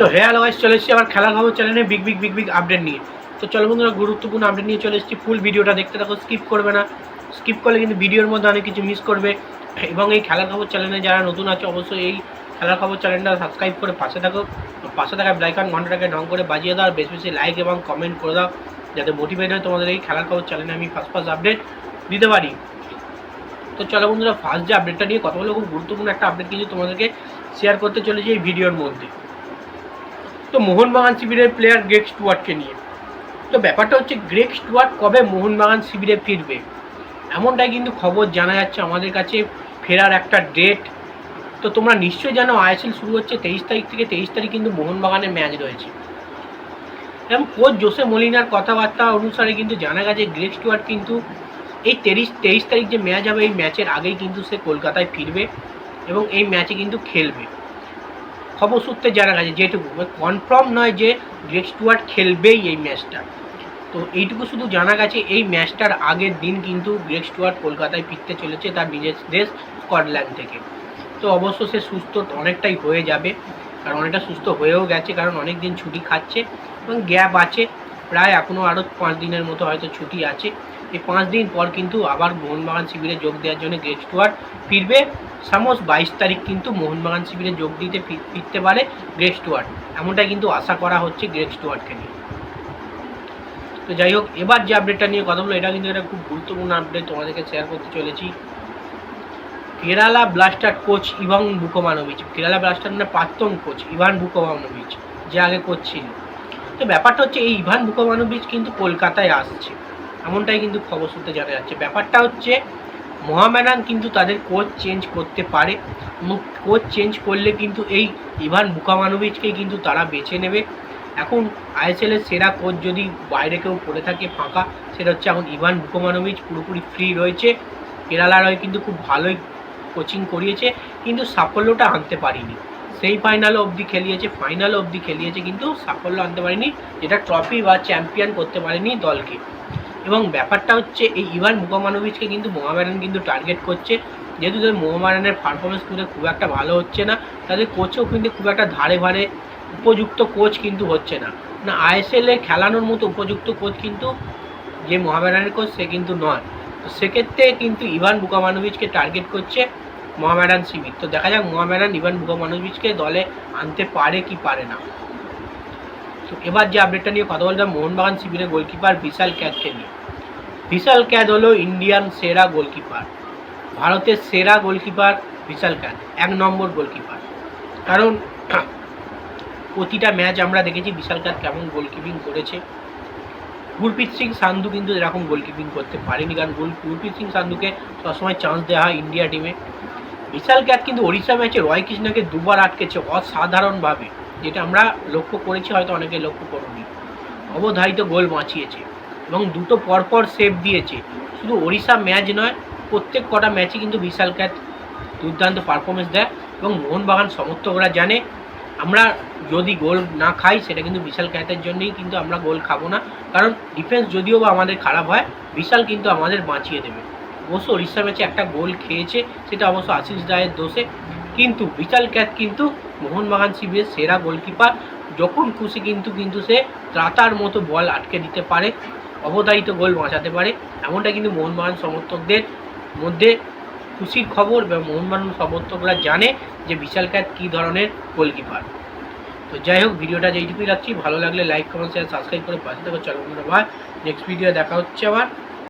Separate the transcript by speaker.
Speaker 1: তো হ্যাঁ আলোয়াইজ চলে এসেছি আবার খেলা খবর চ্যানেলে big big big big update নিয়ে। তো চলো বন্ধুরা, গুরুত্বপূর্ণ আপডেট নিয়ে চলে এসেছি। ফুল ভিডিওটা দেখতে থাকো স্কিপ করবে না। স্কিপ করলে কিন্তু ভিডিওর মধ্যে অনেক কিছু মিস করবে। এবং এই খেলার খবর চ্যানেলে যারা নতুন আছে, অবশ্যই এই খেলার খবর চ্যানেলটা সাবস্ক্রাইব করে পাশে থাকো। পাশে থাকা ব্লাইকন ঘন্টাটাকে ডং করে বাজিয়ে দাও, আর বেশি বেশি লাইক এবং কমেন্ট করে দাও, যাতে মোটিভেট হয় তোমাদের এই খেলার খবর চ্যানেলে আমি ফার্স্ট ফার্স্ট আপডেট দিতে পারি। তো চলো বন্ধুরা ফার্স্ট যে আপডেটটা নিয়ে কথা খুব গুরুত্বপূর্ণ একটা আপডেট কিন্তু তোমাদেরকে শেয়ার করতে চলেছি এই ভিডিওর মধ্যে। তো মোহনবাগান শিবিরের প্লেয়ার গ্রেক স্টুয়ার্টকে নিয়ে। তো ব্যাপারটা হচ্ছে গ্রেক স্টুয়ার্ট কবে মোহনবাগান শিবিরে ফিরবে? এমনটাই কিন্তু খবর জানা যাচ্ছে আমাদের কাছে। ফেরার একটা ডেট তো তোমরা নিশ্চয়ই জানো, আইএসএল শুরু হচ্ছে তেইশ তারিখ থেকে। তেইশ তারিখ কিন্তু মোহনবাগানের ম্যাচ রয়েছে। এবং কোচ জোসে মলিনার কথাবার্তা অনুসারে কিন্তু জানা গেছে গ্রেক স্টুয়ার্ট কিন্তু এই তেইশ তেইশ তারিখ যে ম্যাচ হবে, এই ম্যাচের আগেই কিন্তু সে কলকাতায় ফিরবে এবং এই ম্যাচে কিন্তু খেলবে। খবর সূত্রে জানা গেছে, যেটুকু। কনফার্ম নয় যে গ্রেক স্টুয়ার্ট খেলবেই এই ম্যাচটা তো এইটুকু শুধু জানা গেছে, এই ম্যাচটার আগের দিন কিন্তু গ্রেক স্টুয়ার্ট কলকাতায় ফিরতে চলেছে তার নিজের দেশ স্কটল্যান্ড থেকে। তো অবশ্য সে সুস্থ অনেকটাই হয়ে যাবে, কারণ অনেকটা সুস্থ হয়েও গেছে, কারণ অনেক দিন ছুটি খাচ্ছে এবং গ্যাপ আছে। প্রায় এখনও আরও পাঁচ দিনের মতো হয়তো ছুটি আছে। এই পাঁচ দিন পর কিন্তু আবার মোহনবাগান শিবিরে যোগ দেওয়ার জন্য গ্রেক স্টুয়ার্ট ফিরবে। সামোস বাইশ তারিখ কিন্তু মোহনবাগান শিবিরে যোগ দিতে ফিরতে পারে গ্রেক স্টুয়ার্ট এমনটাই কিন্তু আশা করা হচ্ছে গ্রেক স্টুয়ার্টকে নিয়ে। তো যাই হোক, এবার যে আপডেটটা নিয়ে কথা বলব, এটা কিন্তু একটা খুব গুরুত্বপূর্ণ আপডেট তোমাদেরকে শেয়ার করতে চলেছি। Kerala Blaster coach Ivan Vukomanovic Kerala Blaster মানে প্রাক্তন কোচ ইভান বুকোমানোভিচ যে আগে কোচ ছিল। তো ব্যাপারটা হচ্ছে এই ইভান বুকোমানোভিচ কিন্তু কলকাতায় আসছে। এমনটাই কিন্তু খবর সূত্রে জানা যাচ্ছে। ব্যাপারটা হচ্ছে, মোহামেডান কিন্তু তাদের কোচ চেঞ্জ করতে পারে। কোচ চেঞ্জ করলে কিন্তু এই ইভান বুকামানোভিচকেই কিন্তু তারা বেছে নেবে। এখন আইএসএলের সেরা কোচ যদি বাইরে কেউ পড়ে থাকে ফাঁকা, সেটা হচ্ছে এখন ইভান বুকোমানোভিচ পুরোপুরি ফ্রি রয়েছে। কেরালার হয়ে কিন্তু খুব ভালোই কোচিং করিয়েছে, কিন্তু সাফল্যটা আনতে পারিনি। সেই ফাইনাল অবধি খেলিয়েছে ফাইনাল অবধি খেলিয়েছে, কিন্তু সাফল্য আনতে পারেনি, যেটা ট্রফি বা চ্যাম্পিয়ন করতে পারেনি দলকে। এবং ব্যাপারটা হচ্ছে এই ইভান মুকামানোভিচকে কিন্তু মোহামেডান কিন্তু টার্গেট করছে। যেহেতু তাদের মোহামেডানের পারফরমেন্স কিন্তু খুব একটা ভালো হচ্ছে না, তাদের কোচও কিন্তু খুব একটা ধারে ভারে উপযুক্ত কোচ কিন্তু হচ্ছে না। না আইএসএল খেলানোর মতো উপযুক্ত কোচ কিন্তু যে মোহামেডানের কোচ সে কিন্তু নয়। তো সেক্ষেত্রে কিন্তু ইভান বুকামানোভিচকে টার্গেট করছে মোহামেডান শিবির। তো দেখা যাক মোহামেডান ইভান বুকামানোভিচকে দলে আনতে পারে কি পারে না। তো এবার যে আপডেটটা নিয়ে কথা বলতাম মোহনবাগান শিবিরের গোলকিপার বিশাল ক্যাদকে নিয়ে বিশাল ক্যাদ হলো ইন্ডিয়ান সেরা গোলকিপার ভারতের সেরা গোলকিপার বিশাল ক্যাদ এক নম্বর গোলকিপার কারণ প্রতিটা ম্যাচ আমরা দেখেছি বিশাল ক্যাদ কেমন গোলকিপিং করেছে। গুরপ্রীত সিং সান্ধু কিন্তু এরকম গোলকিপিং করতে পারেনি, কারণ গোল গুরপ্রীত সিং সান্ধুকে সবসময় চান্স দেওয়া হয় ইন্ডিয়া টিমে বিশাল ক্যাদ কিন্তু ওড়িশা ম্যাচে রয় কৃষ্ণাকে দুবার আটকেছে অসাধারণভাবে। যেটা আমরা লক্ষ্য করেছি, হয়তো অনেকে লক্ষ্য করনি। অবধারিত গোল বাঁচিয়েছে এবং দুটো পরপর সেভ দিয়েছে। শুধু ওড়িশা ম্যাচ নয়, প্রত্যেক কটা ম্যাচে কিন্তু বিশাল ক্যাত দুর্দান্ত পারফরমেন্স দেয় এবং মোহনবাগান সমর্থকরা জানে, আমরা যদি গোল না খাই, সেটা কিন্তু বিশাল ক্যাতের জন্যই কিন্তু আমরা গোল খাব না। কারণ ডিফেন্স যদিও বা আমাদের খারাপ হয়, বিশাল কিন্তু আমাদের বাঁচিয়ে দেবে। অবশ্য ওড়িশা ম্যাচে একটা গোল খেয়েছে, সেটা অবশ্য আশিস রায়ের দোষে। কিন্তু বিশাল ক্যাত কিন্তু মোহনবাগান শিবিরের সেরা গোলকিপার। যখন খুশি কিন্তু কিন্তু সে ত্রাতার মতো বল আটকে দিতে পারে, অবধারিত গোল বাঁচাতে পারে। এমনটা কিন্তু মোহনবাগান সমর্থকদের মধ্যে খুশির খবর এবং মোহনবাগান সমর্থকরা জানে যে বিশাল ক্যাত কী ধরনের গোলকিপার। তো যাই হোক, ভিডিওটা যেইটুকুই রাখছি, ভালো লাগলে লাইক কমেন্ট শেয়ার সাবস্ক্রাইব করে পাশে থাকো চলো ভাই নেক্সট ভিডিও দেখা হচ্ছে আবার।